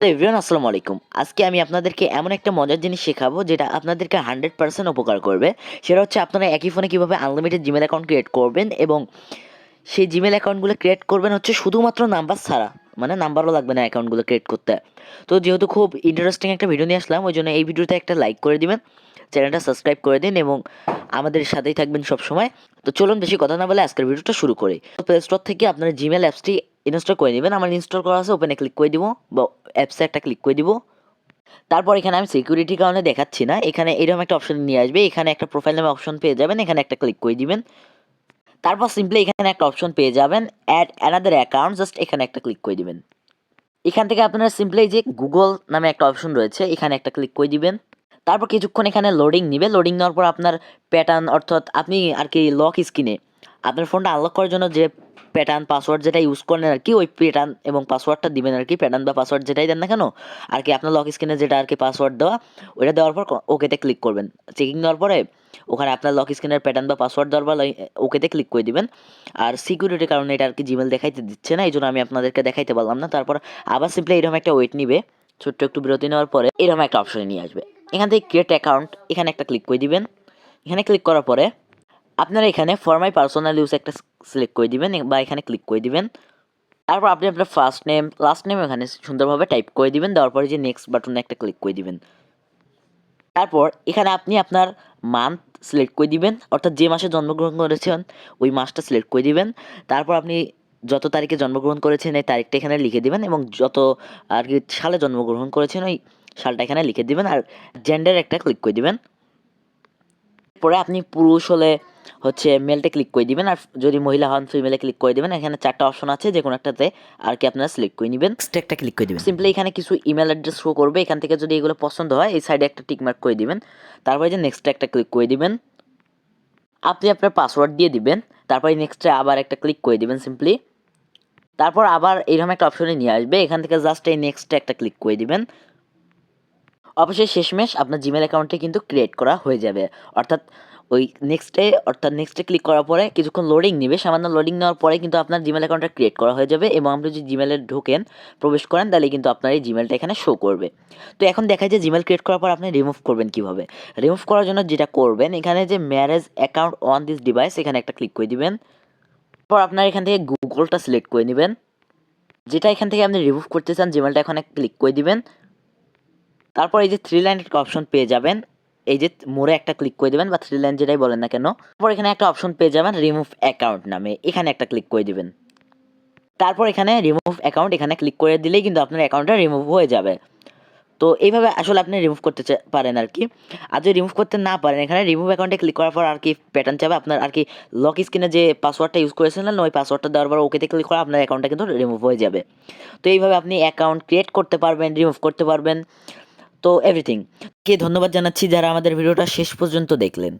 Everyone, আসসালামু আলাইকুম। আজকে আমি আপনাদেরকে এমন একটা মজার জিনিস শেখাবো, যেটা আপনাদেরকে হান্ড্রেড পার্সেন্ট উপকার করবে। সেটা হচ্ছে আপনারা একই ফোনে কীভাবে আনলিমিটেড জিমেল অ্যাকাউন্ট ক্রিয়েট করবেন এবং সেই জিমেল অ্যাকাউন্টগুলো ক্রিয়েট করবেন হচ্ছে শুধুমাত্র নাম্বার ছাড়া মানে নাম্বারও লাগবে না অ্যাকাউন্টগুলো ক্রিয়েট করতে। তো যেহেতু খুব ইন্টারেস্টিং একটা ভিডিও নিয়ে আসলাম, ওই জন্য এই ভিডিওতে একটা লাইক করে দিবেন, চ্যানেলটা সাবস্ক্রাইব করে দিন এবং আমাদের সাথেই থাকবেন সব সময় তো চলুন বেশি কথা না বলে আজকের ভিডিওটা শুরু করি। তো প্লে স্টোর থেকে আপনার জিমেল অ্যাপসটি ইনস্টল করে নেবেন আমার ইনস্টল করা আছে ওপেনে ক্লিক করে দিব বা অ্যাপসে একটা ক্লিক করে দিব। তারপর এখানে আমি সিকিউরিটি কারণে দেখাচ্ছি না। এখানে এরকম একটা অপশন নিয়ে আসবে। এখানে একটা প্রোফাইল নামে অপশন পেয়ে যাবেন। এখানে একটা ক্লিক করে দিবেন। তারপর সিম্পলি এখানে একটা অপশন পেয়ে যাবেন। অ্যাড অ্যানাদার অ্যাকাউন্ট জাস্ট এখানে একটা ক্লিক করে দিবেন। এখান থেকে আপনারা সিম্পলি যে গুগল নামে একটা অপশন রয়েছে, এখানে একটা ক্লিক করে দিবেন। তারপর কিছুক্ষণ এখানে লোডিং নিবে। লোডিং নেওয়ার পর আপনার প্যাটার্ন অর্থাৎ আপনি আর কি লক স্ক্রিনে আপনার ফোনটা আনলক করার জন্য যে প্যাটার্ন পাসওয়ার্ড যেটা ইউজ করেন আর কি ওই প্যাটার্ন এবং পাসওয়ার্ডটা দিবেন আর কি প্যাটার্ন বা পাসওয়ার্ড যেটাই দেন না কেন, আর কি আপনার লক স্ক্রিনে যেটা আর কি পাসওয়ার্ড দেওয়া, ওইটা দেওয়ার পর ওকেতে ক্লিক করবেন। চেকিং দেওয়ার পরে ওখানে আপনার লক স্ক্রিনের প্যাটার্ন বা পাসওয়ার্ড দেওয়ার পর ওকেতে ক্লিক করে দিবেন। আর সিকিউরিটির কারণে এটা আর কি জিমেল দেখাইতে দিচ্ছে না এই জন্য আমি আপনাদেরকে দেখাইতে পারলাম না। তারপর আবার সিম্পলি এরকম একটা ওয়েট নিবে, ছোট্ট একটু বিরতি নেওয়ার পরে এরকম একটা অপশনে নিয়ে আসবে। এখান থেকে ক্রিয়েট অ্যাকাউন্ট এখানে একটা ক্লিক করে দিবেন। এখানে ক্লিক করার পরে আপনারা এখানে ফর মাই পার্সোনাল ইউজ একটা সিলেক্ট করে দিবেন, বা এখানে ক্লিক করে দিবেন। তারপর আপনি আপনার ফার্স্ট নেম লাস্ট নেম এখানে সুন্দরভাবে টাইপ করে দিবেন, দেওয়ার পরে যে নেক্সট বাটনে একটা ক্লিক করে দিবেন। তারপর এখানে আপনি আপনার মান্থ সিলেক্ট করে দিবেন, অর্থাৎ যে মাসে জন্মগ্রহণ করেছেন, ওই মাসটা সিলেক্ট করে দিবেন। তারপর আপনি যত তারিখে জন্মগ্রহণ করেছেন, এই তারিখটা এখানে লিখে দিবেন এবং যত আর কি সালে জন্মগ্রহণ করেছেন, ওই সালটা এখানে লিখে দিবেন। আর জেন্ডার একটা ক্লিক করে দিবেন। পরে আপনি পুরুষ হলে হচ্ছে মেলটা ক্লিক করে দিবেন। আর যদি মহিলা হন ফিমেলে ক্লিক করে দিবেন। এখানে চারটা অপশন আছে যে কোনো একটাতে আর কি আপনারা সিলেক্ট করে নেবেন। একটা ক্লিক করে দিবেন। সিম্পলি এখানে কিছু ইমেল অ্যাড্রেস শো করবে। এখান থেকে যদি এগুলো পছন্দ হয় এই সাইডে একটা টিক মার্ক করে দিবেন। তারপরে যে নেক্সট একটা ক্লিক করে দিবেন। আপনি আপনার পাসওয়ার্ড দিয়ে দিবেন। তারপরে নেক্সটে আবার একটা ক্লিক করে দিবেন সিম্পলি তারপর আবার এইরকম একটা অপশনে নিয়ে আসবে। এখান থেকে জাস্ট এই নেক্সটে একটা ক্লিক করে দিবেন। অবশ্যই শেষমেশ আপনার জিমেল অ্যাকাউন্টে কিন্তু ক্রিয়েট করা হয়ে যাবে। অর্থাৎ ওই নেক্সটে অর্থাৎ নেক্সটে ক্লিক করার পরে কিছুক্ষণ লোডিং নেবে। সামান্য লোডিং নেওয়ার পরে কিন্তু আপনার জিমেল অ্যাকাউন্টটা ক্রিয়েট করা হয়ে যাবে এবং আপনি যদি জিমেলে ঢোকেন, প্রবেশ করেন, তাহলে কিন্তু আপনার এই জিমেলটা এখানে শো করবে। তো এখন দেখা যায় জিমেল ক্রিয়েট করার পর আপনি রিমুভ করবেন কীভাবে? রিমুভ করার জন্য যেটা করবেন, এখানে যে manage account on this device এখানে একটা ক্লিক করে দিবেন। তারপর আপনার এখান থেকে গুগলটা সিলেক্ট করে নেবেন। যেটা এখান থেকে আপনি রিমুভ করতে চান জিমেলটা এখানে ক্লিক করে দিবেন। তারপর এই যে থ্রি লাইন একটা অপশন পেয়ে যাবেন। এই যে মোড়ে একটা ক্লিক করে দেবেন বা থ্রি লাইন যেটাই বলেন না কেন, তারপর এখানে একটা অপশন পেয়ে যাবেন রিমুভ অ্যাকাউন্ট নামে, এখানে একটা ক্লিক করে দেবেন। তারপর এখানে রিমুভ অ্যাকাউন্ট এখানে ক্লিক করে দিলেই কিন্তু আপনার অ্যাকাউন্টটা রিমুভ হয়ে যাবে। তো এইভাবে আসলে আপনি রিমুভ করতে পারেন আর কি। আর যদি রিমুভ করতে না পারেন, এখানে রিমুভ অ্যাকাউন্টে ক্লিক করার পর আর কি প্যাটার্ন চাবে, আপনার আর কি লক স্ক্রিনে যে পাসওয়ার্ডটা ইউজ করেছিলেন, ওই পাসওয়ার্ডটা দেওয়ার পর ওকেতে ক্লিক করে আপনার অ্যাকাউন্টটা কিন্তু রিমুভ হয়ে যাবে। তো এইভাবে আপনি অ্যাকাউন্ট ক্রিয়েট করতে পারবেন রিমুভ করতে পারবেন। তো এভরিথিং কে ধন্যবাদ জানাচ্ছি যারা আমাদের ভিডিওটা শেষ পর্যন্ত দেখলেন।